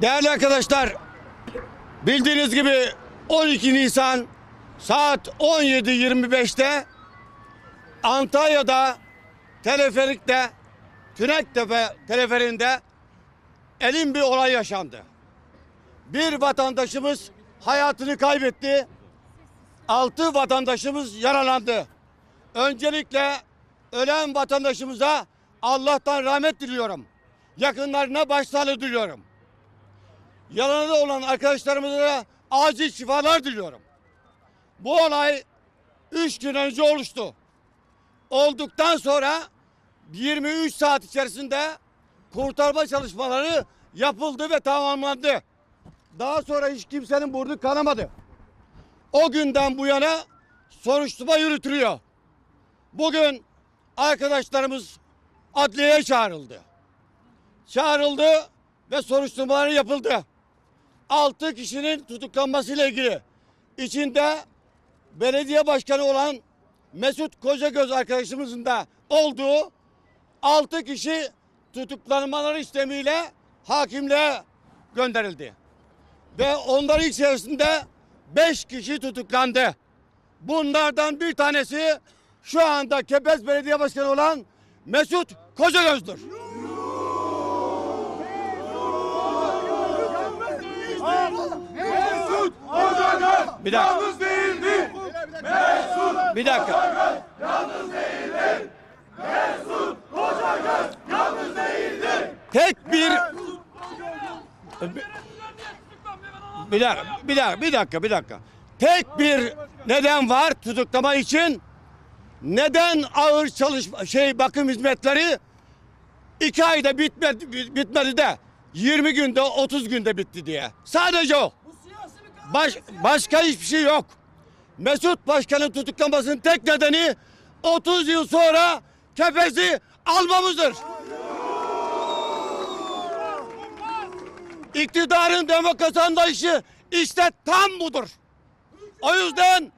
Değerli arkadaşlar, bildiğiniz gibi 12 Nisan saat 17.25'te Antalya'da teleferikte Tünektepe teleferinde elin bir olay yaşandı. Bir vatandaşımız hayatını kaybetti. Altı vatandaşımız yaralandı. Öncelikle ölen vatandaşımıza Allah'tan rahmet diliyorum. Yakınlarına başsağlığı diliyorum. Yaralı olan arkadaşlarımıza da acil şifalar diliyorum. Bu olay üç gün önce oluştu. Olduktan sonra 23 saat içerisinde kurtarma çalışmaları yapıldı ve tamamlandı. Daha sonra hiç kimsenin burnu kanamadı. O günden bu yana soruşturma yürütülüyor. Bugün arkadaşlarımız adliyeye çağrıldı. Çağrıldı ve soruşturmaları yapıldı. Altı kişinin tutuklanmasıyla ilgili içinde belediye başkanı olan Mesut Kocagöz arkadaşımızın da olduğu altı kişi tutuklanmaları istemiyle hakimliğe gönderildi. Ve onların içerisinde beş kişi tutuklandı. Bunlardan bir tanesi şu anda Kepez Belediye Başkanı olan Mesut Kocagöz'dür. Bir dakika. yalnız değildi. Mesut Bir dakika. yalnız değildi. Mesut Hocalar yalnız değildi. Tek bir bir dakika, bir dakika, bir dakika, bir dakika. Tek bir neden var tutuklama için. Neden ağır çalışma şey bakım hizmetleri iki ayda bitmedi, bitmedi de 20 günde 30 günde bitti diye. Sadece o. Baş, başka hiçbir şey yok. Mesut Başkan'ın tutuklamasının tek nedeni 30 yıl sonra kefesi almamızdır. İktidarın demokrasi anlayışı işte tam budur. O yüzden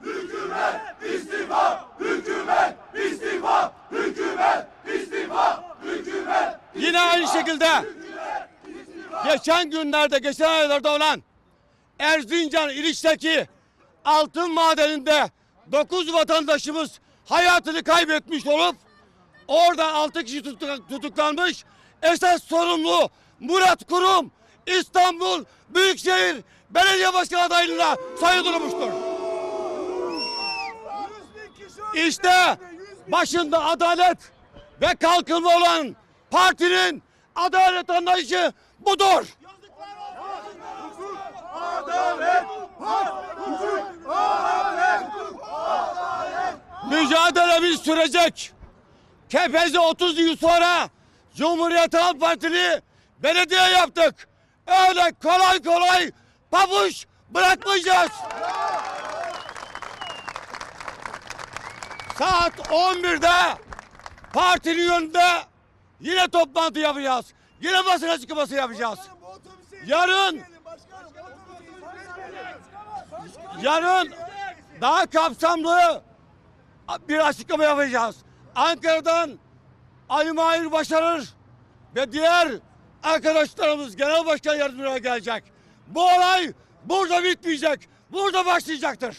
hükümet, istifa, hükümet, istifa, hükümet, istifa, hükümet. yine aynı şekilde geçen günlerde, geçen aylarda olan Erzincan İliç'teki altın madeninde 9 vatandaşımız hayatını kaybetmiş olup orada 6 kişi tutuk- tutuklanmış. Esas sorumlu Murat Kurum İstanbul Büyükşehir Belediye Başkanı adaylığına sayı durmuştur. İşte başında adalet ve kalkınma olan partinin adalet anlayışı budur. Adalet, hak, hukuk, adalet. Mücadelemiz sürecek. Kepez'e 30 yıl sonra Cumhuriyet Halk Partili belediye yaptık. Öyle kolay kolay pabuç bırakmayacağız. Saat 11'de partinin önünde yine toplantı yapacağız. Yine basın açıklaması yapacağız. Yarın yarın daha kapsamlı bir açıklama yapacağız. Ankara'dan Ali Mahir Başarır ve diğer arkadaşlarımız genel başkan yardımcıları gelecek. Bu olay burada bitmeyecek. Burada başlayacaktır.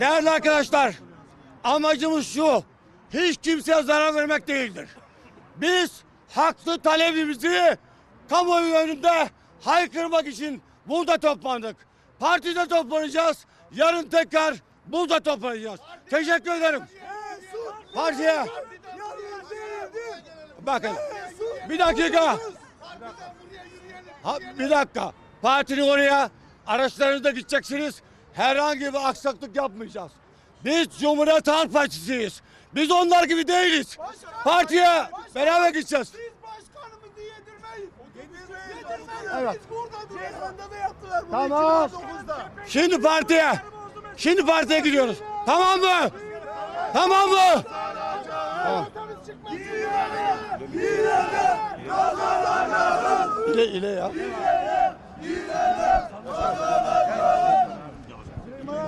Değerli arkadaşlar, amacımız şu. Hiç kimseye zarar vermek değildir. Biz haklı talebimizi kamuoyu önünde haykırmak için burada toplandık. Partide toplanacağız. Yarın tekrar burada toplanacağız. Teşekkür ederim. Partiye. Bakın. Bir dakika. Ha, bir dakika. Partinin oraya araçlarınızda gideceksiniz. Herhangi bir aksaklık yapmayacağız. Biz Cumhuriyet Halk Partisi'yiz. Biz onlar gibi değiliz. Partiye beraber gideceğiz. Evet. Tamam. 2009'da. Şimdi partiye. Şimdi partiye gidiyoruz. Tamam mı? Tamam mı? İle ile ya.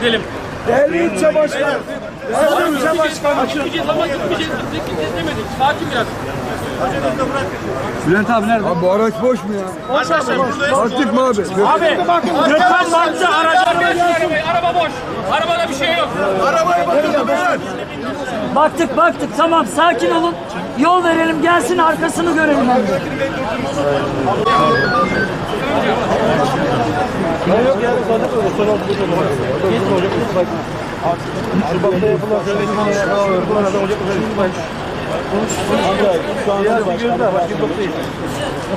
edelim. Değerli ilçe başkanı. Değerli ilçe başkanı. Gideceğiz ama gitmeyeceğiz. Gideceğiz, demedik. Sakin biraz. Abi bu araç boş mu ya? Artık mı abi? Abi, Gökhan baktı araca arabayı. Araba boş. Arabada bir şey yok. Baktık baktık tamam sakin olun. Yol verelim gelsin arkasını görelim.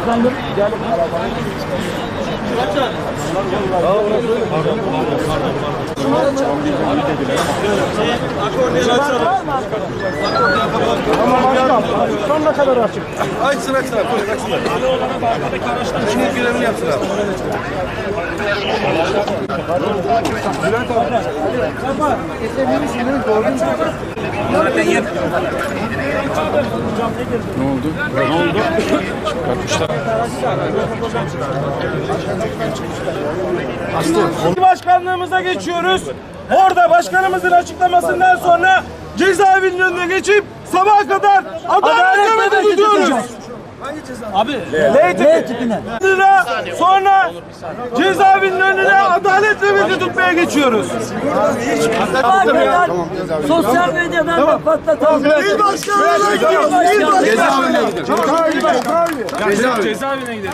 Hem de. Sonuna kadar açık. Açsın açsın abi. Açsınlar. İşini görevini yapsın abi. Başkanlığımıza geçiyoruz. Orada başkanımızın açıklamasından sonra cezaevinin önüne geçip sabaha kadar adalet Adalet nöbeti nöbeti tutuyoruz. tutacağız. L L tipine. Lira sonra cezaevinin önüne adalet nöbeti tutmaya geçiyoruz. Sosyal medyadan da patlatalım. İl başkanlığına gidiyoruz. İl başkanlığına. Cezaevine gidelim. Cezaevine gidelim.